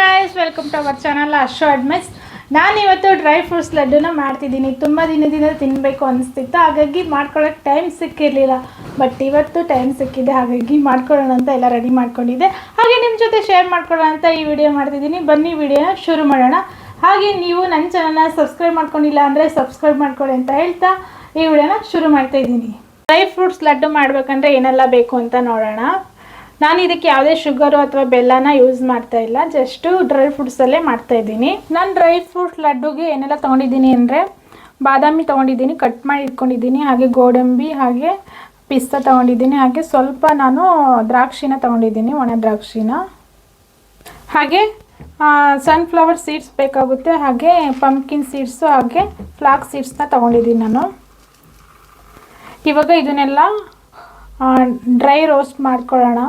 Guys welcome to our channel ಅಶೋ ಅಡ್ಮೆಸ್ ನಾನು ಇವತ್ತು ಡ್ರೈ ಫ್ರೂಟ್ಸ್ ಲಡ್ಡುನ ಮಾಡ್ತಿದ್ದೀನಿ. ತುಂಬ ದಿನದಿಂದ ತಿನ್ನಬೇಕು ಅನಿಸ್ತಿತ್ತು. ಹಾಗಾಗಿ ಮಾಡ್ಕೊಳ್ಳೋಕೆ ಟೈಮ್ ಸಿಕ್ಕಿರಲಿಲ್ಲ. ಬಟ್ ಇವತ್ತು ಟೈಮ್ ಸಿಕ್ಕಿದೆ. ಹಾಗಾಗಿ ಮಾಡ್ಕೊಳ್ಳೋಣ ಅಂತ ಎಲ್ಲ ರೆಡಿ ಮಾಡ್ಕೊಂಡಿದ್ದೆ. ಹಾಗೆ ನಿಮ್ಮ ಜೊತೆ ಶೇರ್ ಮಾಡ್ಕೊಳ್ಳೋಣ ಅಂತ ಈ ವಿಡಿಯೋ ಮಾಡ್ತಿದ್ದೀನಿ. ಬನ್ನಿ ವಿಡಿಯೋನ ಶುರು ಮಾಡೋಣ. ಹಾಗೆ ನೀವು ನನ್ನ ಚಾನಲ್ನ ಸಬ್ಸ್ಕ್ರೈಬ್ ಮಾಡ್ಕೊಂಡಿಲ್ಲ ಅಂದರೆ ಸಬ್ಸ್ಕ್ರೈಬ್ ಮಾಡ್ಕೊಳ್ಳಿ ಅಂತ ಹೇಳ್ತಾ ಈ ವಿಡಿಯೋನ ಶುರು ಮಾಡ್ತಾ ಇದ್ದೀನಿ. ಡ್ರೈ ಫ್ರೂಟ್ಸ್ ಲಡ್ಡು ಮಾಡಬೇಕಂದ್ರೆ ಏನೆಲ್ಲ ಬೇಕು ಅಂತ ನೋಡೋಣ. ನಾನು ಇದಕ್ಕೆ ಯಾವುದೇ ಶುಗರು ಅಥವಾ ಬೆಲ್ಲನ ಯೂಸ್ ಮಾಡ್ತಾ ಇಲ್ಲ ಜಸ್ಟು ಡ್ರೈ ಫ್ರೂಟ್ಸಲ್ಲೇ ಮಾಡ್ತಾ ಇದ್ದೀನಿ. ನಾನು ಡ್ರೈ ಫ್ರೂಟ್ ಲಡ್ಡುಗೆ ಏನೆಲ್ಲ ತೊಗೊಂಡಿದ್ದೀನಿ ಅಂದರೆ, ಬಾದಾಮಿ ತೊಗೊಂಡಿದ್ದೀನಿ ಕಟ್ ಮಾಡಿ ಇಟ್ಕೊಂಡಿದ್ದೀನಿ, ಹಾಗೆ ಗೋಡಂಬಿ, ಹಾಗೆ ಪಿಸ್ತಾ ತೊಗೊಂಡಿದ್ದೀನಿ, ಹಾಗೆ ಸ್ವಲ್ಪ ನಾನು ದ್ರಾಕ್ಷಿನ ತೊಗೊಂಡಿದ್ದೀನಿ, ಒಣ ದ್ರಾಕ್ಷಿನ. ಹಾಗೆ ಸನ್ಫ್ಲವರ್ ಸೀಡ್ಸ್ ಬೇಕಾಗುತ್ತೆ, ಹಾಗೆ ಪಂಪ್ಕಿನ್ ಸೀಡ್ಸು ಹಾಗೆ ಫ್ಲಾಕ್ ಸೀಡ್ಸ್ನ ತೊಗೊಂಡಿದ್ದೀನಿ ನಾನು. ಇವಾಗ ಇದನ್ನೆಲ್ಲ ಡ್ರೈ ರೋಸ್ಟ್ ಮಾಡ್ಕೊಳ್ಳೋಣ.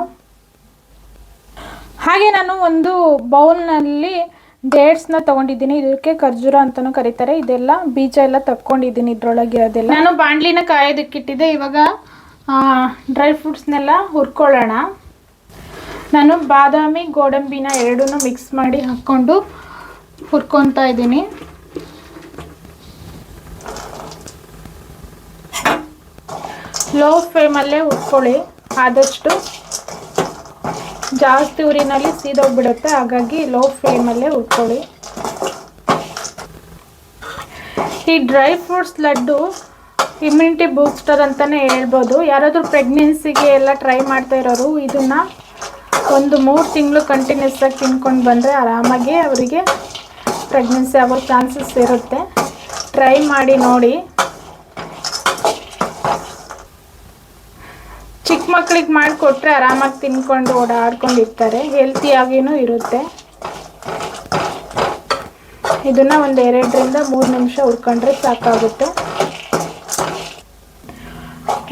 ಹಾಗೆ ನಾನು ಒಂದು ಬೌಲ್ನಲ್ಲಿ ಡೇಟ್ಸ್ನ ತೊಗೊಂಡಿದ್ದೀನಿ. ಇದಕ್ಕೆ ಖರ್ಜೂರ ಅಂತಲೂ ಕರೀತಾರೆ. ಇದೆಲ್ಲ ಬೀಜ ಎಲ್ಲ ತಕ್ಕೊಂಡಿದ್ದೀನಿ ಇದ್ರೊಳಗೆ ಇರೋದೆಲ್ಲ. ನಾನು ಬಾಣಲಿನ ಕಾಯೋದಕ್ಕಿಟ್ಟಿದ್ದೆ. ಇವಾಗ ಡ್ರೈ ಫ್ರೂಟ್ಸ್ನೆಲ್ಲ ಹುರ್ಕೊಳ್ಳೋಣ. ನಾನು ಬಾದಾಮಿ ಗೋಡಂಬಿನ ಎರಡೂ ಮಿಕ್ಸ್ ಮಾಡಿ ಹಾಕ್ಕೊಂಡು ಹುರ್ಕೊತಾ ಇದ್ದೀನಿ. ಲೋ ಫ್ಲೇಮಲ್ಲೇ ಹುರ್ಕೊಳ್ಳಿ. ಆದಷ್ಟು ಜಾಸ್ತಿ ಉರಿನಲ್ಲಿ ಸೀದೋಗ್ಬಿಡುತ್ತೆ. ಹಾಗಾಗಿ ಲೋ ಫ್ಲೇಮಲ್ಲೇ ಉಟ್ಕೊಳ್ಳಿ. ಈ dry fruits laddu immunity booster ಅಂತಲೇ ಹೇಳ್ಬೋದು. ಯಾರಾದರೂ ಪ್ರೆಗ್ನೆನ್ಸಿಗೆ ಎಲ್ಲ ಟ್ರೈ ಮಾಡ್ತಾ ಇರೋರು, ಇದನ್ನು ಒಂದು ಮೂರು ತಿಂಗಳು ಕಂಟಿನ್ಯೂಸ್ ಆಗಿ ತಿನ್ಕೊಂಡು ಬಂದರೆ ಆರಾಮಾಗಿ ಅವರಿಗೆ ಪ್ರೆಗ್ನೆನ್ಸಿ ಆಗೋ ಚಾನ್ಸಸ್ ಇರುತ್ತೆ. ಟ್ರೈ ಮಾಡಿ ನೋಡಿ ಚಿಕ್ಕ ಮಕ್ಳಿಗೆ ಮಾಡಿಕೊಟ್ರೆ ಆರಾಮಾಗಿ ತಿನ್ಕೊಂಡು ಓಡಾಡ್ಕೊಂಡಿರ್ತಾರೆ. ಹೆಲ್ತಿಯಾಗಿಯೂ ಇರುತ್ತೆ. ಇದನ್ನು ಒಂದು ಎರಡರಿಂದ ಮೂರು ನಿಮಿಷ ಹುರ್ಕೊಂಡ್ರೆ ಸಾಕಾಗುತ್ತೆ.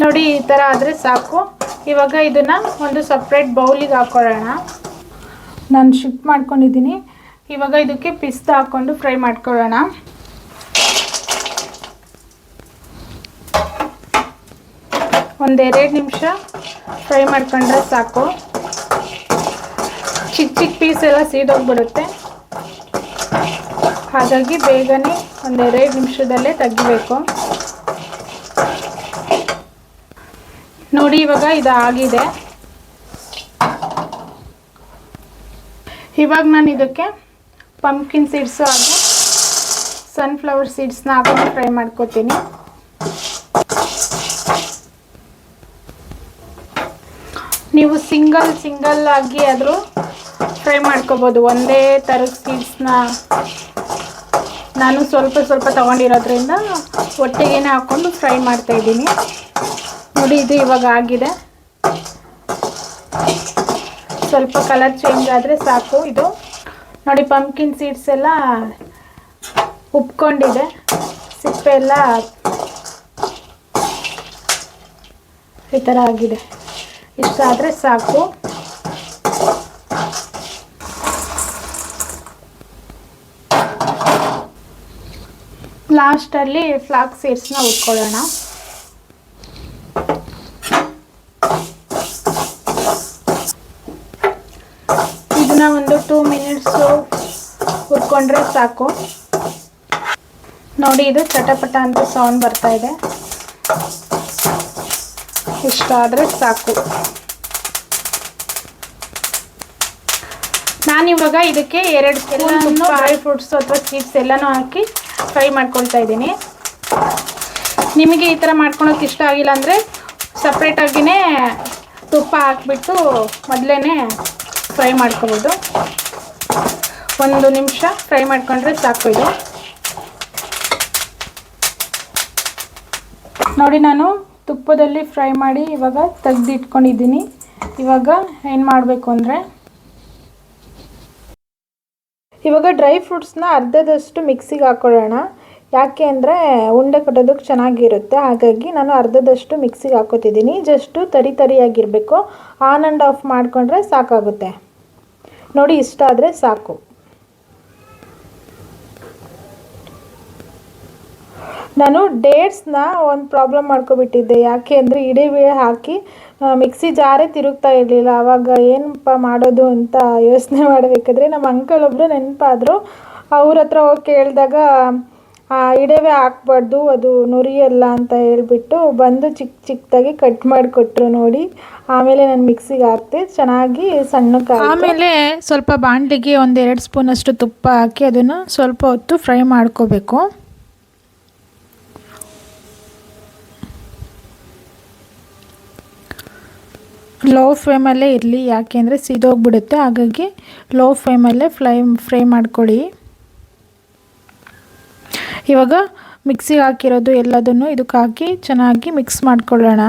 ನೋಡಿ, ಈ ಥರ ಆದರೆ ಸಾಕು. ಇವಾಗ ಇದನ್ನು ಒಂದು ಸಪ್ರೇಟ್ ಬೌಲಿಗೆ ಹಾಕೊಳ್ಳೋಣ. ನಾನು ಶಿಫ್ಟ್ ಮಾಡ್ಕೊಂಡಿದ್ದೀನಿ. ಇವಾಗ ಇದಕ್ಕೆ ಪಿಸ್ತಾ ಹಾಕ್ಕೊಂಡು ಫ್ರೈ ಮಾಡ್ಕೊಳ್ಳೋಣ. ಒಂದೆರಡು ನಿಮಿಷ ಫ್ರೈ ಮಾಡ್ಕೊಂಡ್ರೆ ಸಾಕು. ಚಿಕ್ಕ ಚಿಕ್ಕ ಪೀಸ್ ಎಲ್ಲ ಸೀದೋಗ್ಬಿಡುತ್ತೆ. ಹಾಗಾಗಿ ಬೇಗನೆ ಒಂದೆರಡು ನಿಮಿಷದಲ್ಲೇ ತೆಗಿಬೇಕು. ನೋಡಿ, ಇವಾಗ ಇದು ಆಗಿದೆ. ಇವಾಗ ನಾನು ಇದಕ್ಕೆ ಪಂಪ್ಕಿನ್ ಸೀಡ್ಸು ಹಾಗೂ ಸನ್ಫ್ಲವರ್ ಸೀಡ್ಸ್ನ ಹಾಕೊಂಡು ಫ್ರೈ ಮಾಡ್ಕೋತೀನಿ. ನೀವು ಸಿಂಗಲ್ ಸಿಂಗಲ್ ಆಗಿ ಆದರೂ ಫ್ರೈ ಮಾಡ್ಕೋಬೋದು. ಒಂದೇ ಥರದ ಸೀಡ್ಸ್ನ ನಾನು ಸ್ವಲ್ಪ ಸ್ವಲ್ಪ ತೊಗೊಂಡಿರೋದ್ರಿಂದ ಒಟ್ಟಿಗೆನೇ ಹಾಕ್ಕೊಂಡು ಫ್ರೈ ಮಾಡ್ತಾಯಿದ್ದೀನಿ ನೋಡಿ, ಇದು ಇವಾಗ ಆಗಿದೆ. ಸ್ವಲ್ಪ ಕಲರ್ ಚೇಂಜ್ ಆದರೆ ಸಾಕು. ಇದು ನೋಡಿ ಪಂಪ್ಕಿನ್ ಸೀಡ್ಸ್ ಎಲ್ಲ ಉಪ್ಕೊಂಡಿದೆ. ಸಿಪ್ಪೆ ಎಲ್ಲ ಈ ಥರ ಆಗಿದೆ. ಇಷ್ಟ ಆದರೆ ಸಾಕು ಲಾಸ್ಟಲ್ಲಿ ಫ್ಲಾಕ್ ಸೀಡ್ಸ್ನ ಉಟ್ಕೊಳ್ಳೋಣ ಇದನ್ನ ಒಂದು ಟೂ ಮಿನಿಟ್ಸು ಹುರ್ಕೊಂಡ್ರೆ ಸಾಕು. ನೋಡಿ ಇದು ಚಟಪಟ ಅಂತ ಸೌಂಡ್ ಬರ್ತಾ ಇದೆ. ಇಷ್ಟ ಆದರೆ ಸಾಕು. ನಾನಿವಾಗ ಇದಕ್ಕೆ ಎರಡು ಎಲ್ಲನೂ ಡ್ರೈ ಫ್ರೂಟ್ಸ್ ಅಥವಾ ಸ್ವೀಟ್ಸ್ ಎಲ್ಲನೂ ಹಾಕಿ ಫ್ರೈ ಮಾಡ್ಕೊಳ್ತಾ ಇದ್ದೀನಿ. ನಿಮಗೆ ಈ ಥರ ಮಾಡ್ಕೊಳೋಕೆ ಇಷ್ಟ ಆಗಿಲ್ಲ ಅಂದರೆ ಸಪ್ರೇಟಾಗಿಯೇ ತುಪ್ಪ ಹಾಕ್ಬಿಟ್ಟು ಮೊದಲೇ ಫ್ರೈ ಮಾಡ್ಕೊಬೋದು. ಒಂದು ನಿಮಿಷ ಫ್ರೈ ಮಾಡ್ಕೊಂಡ್ರೆ ಸಾಕು ಇದು. ನೋಡಿ ನಾನು ತುಪ್ಪದಲ್ಲಿ ಫ್ರೈ ಮಾಡಿ ಇವಾಗ ತೆಗೆದಿಟ್ಕೊಂಡಿದ್ದೀನಿ. ಇವಾಗ ಏನು ಮಾಡಬೇಕು ಅಂದರೆ, ಇವಾಗ ಡ್ರೈ ಫ್ರೂಟ್ಸ್ನ ಅರ್ಧದಷ್ಟು ಮಿಕ್ಸಿಗೆ ಹಾಕ್ಕೊಳ್ಳೋಣ ಯಾಕೆ ಅಂದರೆ ಉಂಡೆ ಕಟ್ಟೋದಕ್ಕೆ ಚೆನ್ನಾಗಿರುತ್ತೆ. ಹಾಗಾಗಿ ನಾನು ಅರ್ಧದಷ್ಟು ಮಿಕ್ಸಿಗೆ ಹಾಕೋತಿದ್ದೀನಿ ಜಸ್ಟು ತರಿ ತರಿಯಾಗಿರಬೇಕು. ಆನ್ ಆ್ಯಂಡ್ ಆಫ್ ಮಾಡಿಕೊಂಡ್ರೆ ಸಾಕಾಗುತ್ತೆ. ನೋಡಿ, ಇಷ್ಟ ಆದರೆ ಸಾಕು. ನಾನು ಡೇಟ್ಸ್ನ ಒಂದು ಪ್ರಾಬ್ಲಮ್ ಮಾಡ್ಕೊಬಿಟ್ಟಿದ್ದೆ. ಯಾಕೆ ಅಂದರೆ ಇಡೀ ಹಾಕಿ ಮಿಕ್ಸಿ ಜಾರೇ ತಿರುಗ್ತಾ ಇರಲಿಲ್ಲ. ಆವಾಗ ಏನಪ್ಪ ಮಾಡೋದು ಅಂತ ಯೋಚನೆ ಮಾಡಬೇಕಾದ್ರೆ ನಮ್ಮ ಅಂಕಲ್ ಒಬ್ಬರು ನೆನಪಾದರು. ಅವ್ರ ಹತ್ರ ಹೋಗಿ ಕೇಳಿದಾಗ ಇಡವೆ ಹಾಕ್ಬಾರ್ದು, ಅದು ನುರಿಯಲ್ಲ ಅಂತ ಹೇಳಿಬಿಟ್ಟು ಬಂದು ಚಿಕ್ಕ ಚಿಕ್ಕದಾಗಿ ಕಟ್ ಮಾಡಿಕೊಟ್ರು ನೋಡಿ. ಆಮೇಲೆ ನಾನು ಮಿಕ್ಸಿಗೆ ಹಾಕ್ತೆ ಚೆನ್ನಾಗಿ ಸಣ್ಣಕ್ಕೆ ಆಮೇಲೆ ಸ್ವಲ್ಪ ಬಾಣಲಿಗೆ ಒಂದು ಎರಡು ಸ್ಪೂನಷ್ಟು ತುಪ್ಪ ಹಾಕಿ ಅದನ್ನು ಸ್ವಲ್ಪ ಹೊತ್ತು ಫ್ರೈ ಮಾಡ್ಕೋಬೇಕು. ಲೋ ಫ್ಲೇಮಲ್ಲೇ ಇರಲಿ ಯಾಕೆಂದರೆ ಸಿದೋಗ್ಬಿಡುತ್ತೆ. ಹಾಗಾಗಿ ಲೋ ಫ್ಲೇಮಲ್ಲೇ ಫ್ಲೈ ಫ್ರೈ ಮಾಡ್ಕೊಳ್ಳಿ. ಇವಾಗ ಮಿಕ್ಸಿಗೆ ಹಾಕಿರೋದು ಎಲ್ಲದನ್ನು ಇದಕ್ಕೆ ಹಾಕಿ ಚೆನ್ನಾಗಿ ಮಿಕ್ಸ್ ಮಾಡ್ಕೊಳ್ಳೋಣ.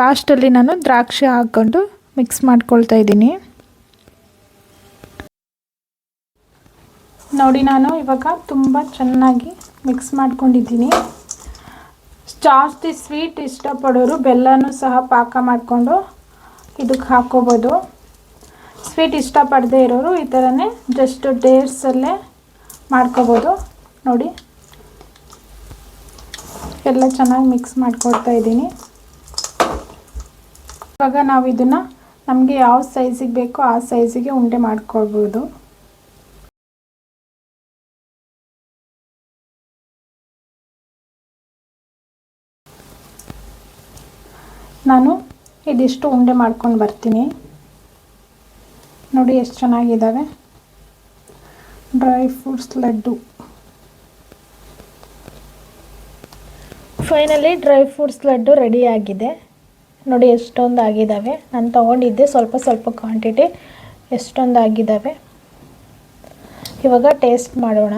ಲಾಸ್ಟಲ್ಲಿ ನಾನು ದ್ರಾಕ್ಷಿ ಹಾಕ್ಕೊಂಡು ಮಿಕ್ಸ್ ಮಾಡ್ಕೊಳ್ತಾ ಇದ್ದೀನಿ. ನೋಡಿ ನಾನು ಇವಾಗ ತುಂಬ ಚೆನ್ನಾಗಿ ಮಿಕ್ಸ್ ಮಾಡ್ಕೊಂಡಿದ್ದೀನಿ. ಜಾಸ್ತಿ ಸ್ವೀಟ್ ಇಷ್ಟಪಡೋರು ಬೆಲ್ಲನೂ ಸಹ ಪಾಕ ಮಾಡಿಕೊಂಡು ಇದಕ್ಕೆ ಹಾಕೋಬೋದು ಸ್ವೀಟ್ ಇಷ್ಟಪಡದೇ ಇರೋರು ಈ ಥರನೇ ಜಸ್ಟ್ ಡೇರ್ಸಲ್ಲೇ ಮಾಡ್ಕೋಬೋದು. ನೋಡಿ. ಎಲ್ಲ ಚೆನ್ನಾಗಿ ಮಿಕ್ಸ್ ಮಾಡ್ಕೊಡ್ತಾ ಇದ್ದೀನಿ. ಇವಾಗ ನಾವು ಇದನ್ನು ನಮಗೆ ಯಾವ ಸೈಜಿಗೆ ಬೇಕೋ ಆ ಸೈಜಿಗೆ ಉಂಡೆ ಮಾಡ್ಕೊಳ್ಬೋದು. ನಾನು ಇದಿಷ್ಟು ಉಂಡೆ ಮಾಡ್ಕೊಂಡು ಬರ್ತೀನಿ. ನೋಡಿ ಎಷ್ಟು ಚೆನ್ನಾಗಿದ್ದಾವೆ dry fruits laddu. Finally dry fruits laddu ready ಆಗಿದೆ. ನೋಡಿ ಎಷ್ಟೊಂದು ಆಗಿದ್ದಾವೆ ನಾನು ತೊಗೊಂಡಿದ್ದೆ ಸ್ವಲ್ಪ ಸ್ವಲ್ಪ ಕ್ವಾಂಟಿಟಿ. ಎಷ್ಟೊಂದು ಆಗಿದ್ದಾವೆ ಇವಾಗ ಟೇಸ್ಟ್ ಮಾಡೋಣ.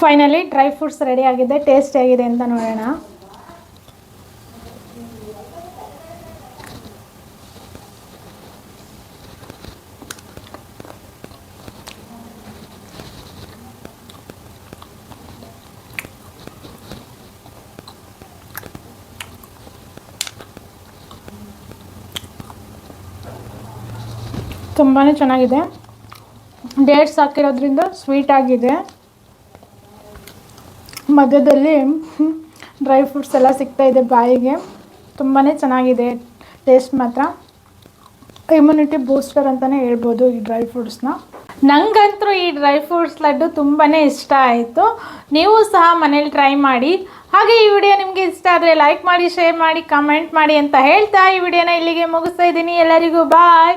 ಫೈನಲಿ ಡ್ರೈ ಫ್ರೂಟ್ಸ್ ರೆಡಿ ಆಗಿದೆ. ಟೇಸ್ಟ್ ಆಗಿದೆ ಅಂತ ನೋಡೋಣ. ತುಂಬಾ ಚೆನ್ನಾಗಿದೆ. ಡೇಟ್ಸ್ ಹಾಕಿರೋದ್ರಿಂದ ಸ್ವೀಟ್ ಆಗಿದೆ. ಮಧ್ಯದಲ್ಲಿ ಡ್ರೈ ಫ್ರೂಟ್ಸ್ ಎಲ್ಲ ಸಿಗ್ತಾ ಇದೆ ಬಾಯಿಗೆ. ತುಂಬಾ ಚೆನ್ನಾಗಿದೆ ಟೇಸ್ಟ್ ಮಾತ್ರ. ಇಮ್ಯುನಿಟಿ ಬೂಸ್ಟರ್ ಅಂತಲೇ ಹೇಳ್ಬೋದು ಈ ಡ್ರೈ ಫ್ರೂಟ್ಸ್ನ ನನಗಂತೂ ಈ ಡ್ರೈ ಫ್ರೂಟ್ಸ್ ಲಡ್ಡು ತುಂಬಾ ಇಷ್ಟ ಆಯಿತು. ನೀವು ಸಹ ಮನೇಲಿ ಟ್ರೈ ಮಾಡಿ. ಹಾಗೆ ಈ ವಿಡಿಯೋ ನಿಮಗೆ ಇಷ್ಟ ಆದರೆ ಲೈಕ್ ಮಾಡಿ ಶೇರ್ ಮಾಡಿ ಕಮೆಂಟ್ ಮಾಡಿ ಅಂತ ಹೇಳ್ತಾ ಈ ವಿಡಿಯೋನ ಇಲ್ಲಿಗೆ ಮುಗಿಸ್ತಾ ಇದ್ದೀನಿ. ಎಲ್ಲರಿಗೂ ಬಾಯ್